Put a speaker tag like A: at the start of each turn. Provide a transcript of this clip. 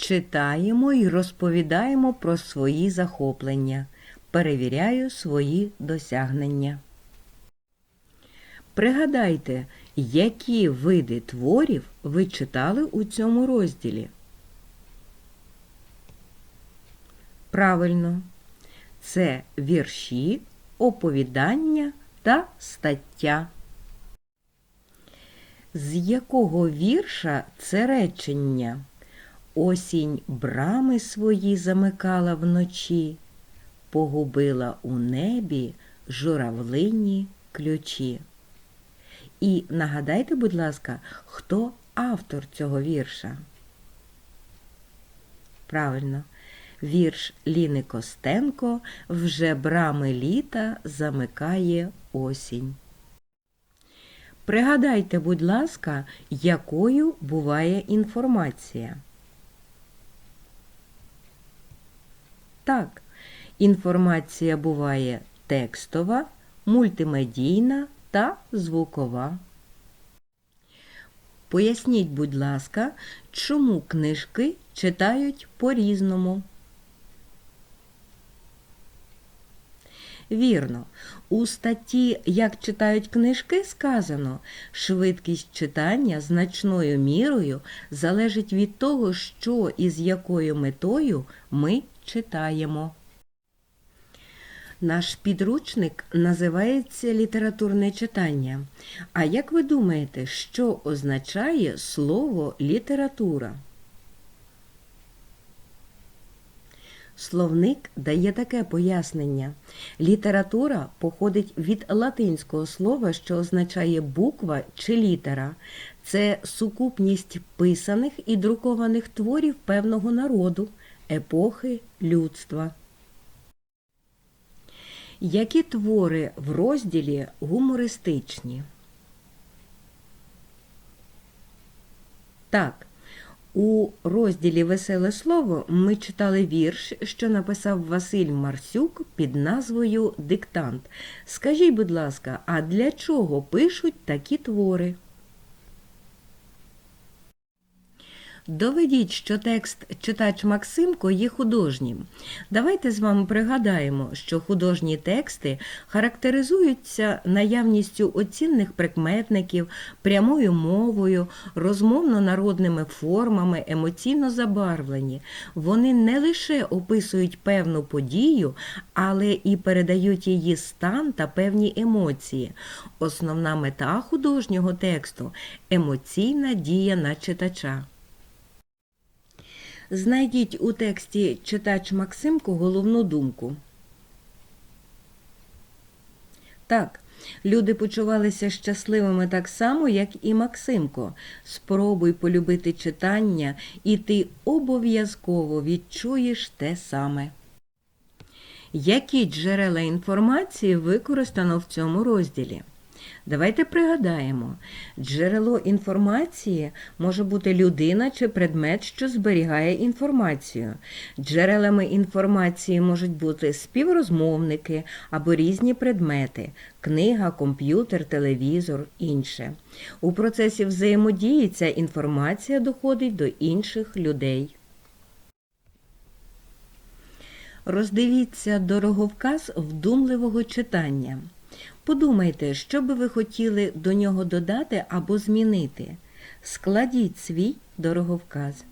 A: Читаємо і розповідаємо про свої захоплення. Перевіряю свої досягнення. Пригадайте, які види творів ви читали у цьому розділі. Правильно, це вірші, оповідання та стаття. З якого вірша це речення? Осінь брами свої замикала вночі, погубила у небі журавлині ключі. І нагадайте, будь ласка, хто автор цього вірша? Правильно, вірш Ліни Костенко вже брами літа замикає осінь. Пригадайте, будь ласка, якою буває інформація. Так, інформація буває текстова, мультимедійна та звукова. Поясніть, будь ласка, чому книжки читають по-різному. Вірно, у статті Як читають книжки сказано, швидкість читання значною мірою залежить від того, що і з якою метою ми читаємо. Наш підручник називається літературне читання. А як ви думаєте, що означає слово література? Словник дає таке пояснення. Література походить від латинського слова, що означає буква чи літера. Це сукупність писаних і друкованих творів певного народу, епохи людства. Які твори в розділі гумористичні? Так, у розділі Веселе слово ми читали вірш, що написав Василь Марсюк під назвою Диктант. Скажіть, будь ласка, а для чого пишуть такі твори? Доведіть, що текст читач Максимко є художнім. Давайте з вами пригадаємо, що художні тексти характеризуються наявністю оцінних прикметників, прямою мовою, розмовно-народними формами, емоційно забарвлені. Вони не лише описують певну подію, але і передають її стан та певні емоції. Основна мета художнього тексту емоційна дія на читача. Знайдіть у тексті читач Максимко головну думку. Так, люди почувалися щасливими так само, як і Максимко. Спробуй полюбити читання, і ти обов'язково відчуєш те саме. Які джерела інформації використано в цьому розділі? Давайте пригадаємо, джерело інформації може бути людина чи предмет, що зберігає інформацію. Джерелами інформації можуть бути співрозмовники або різні предмети книга, комп'ютер, телевізор, інше. У процесі взаємодії ця інформація доходить до інших людей. Роздивіться дороговказ вдумливого читання. Подумайте, що би ви хотіли до нього додати або змінити. Складіть свій дороговказ.